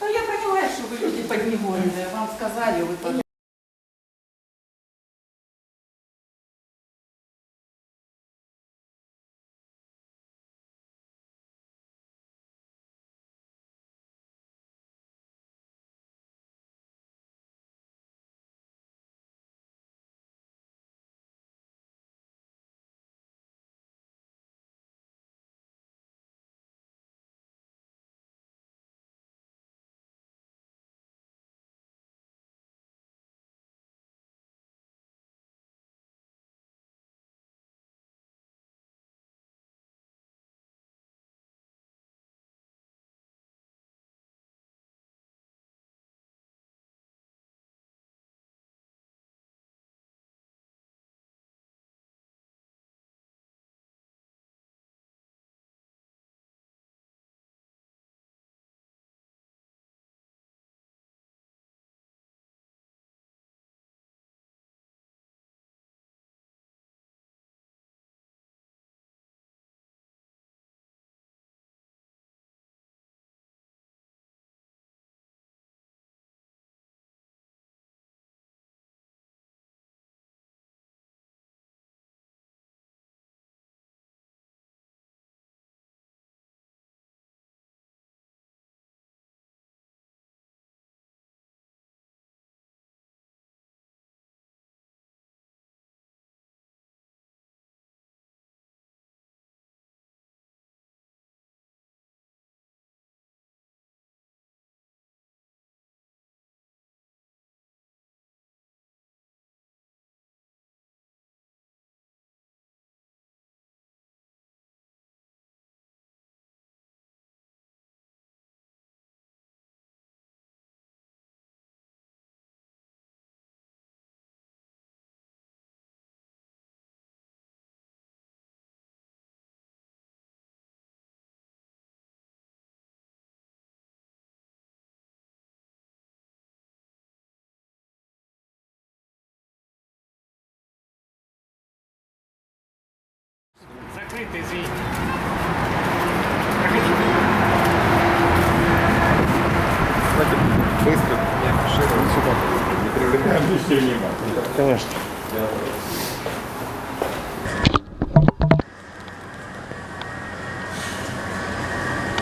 Ну, я понимаю, что вы люди подневольные. Вам сказали, вы Закрытый, извините. Быстро. Нет, широко. Сюда. Не привлекаем лишнее внимание. Конечно.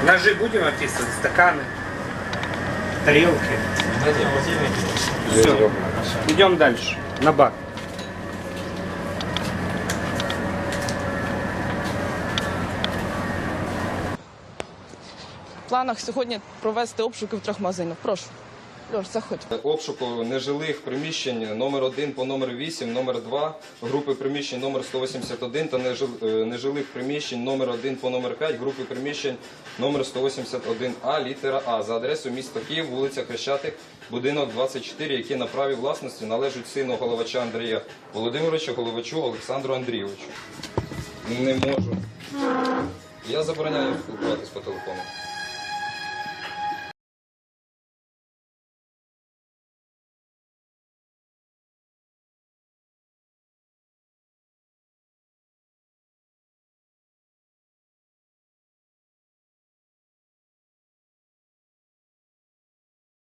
Ножи будем описывать, стаканы, тарелки. Все. Идем дальше. На бак. Планах сьогодні провести обшуки в трьох магазинах. Прошу. Льош, заходь. обшуку нежилих приміщень номер 1 по номер 8, номер 2, групи приміщень номер 181 та е, нежилих приміщень номер 1 по номер 5, групи приміщень номер 181А, літера А за адресою міста Київ, вулиця Хрещатик, будинок 24, який на праві власності належить сину головача Андрія Володимировича, головачу Олександру Андрійовичу. Не можу. Я забороняю спілкуватись по телефону.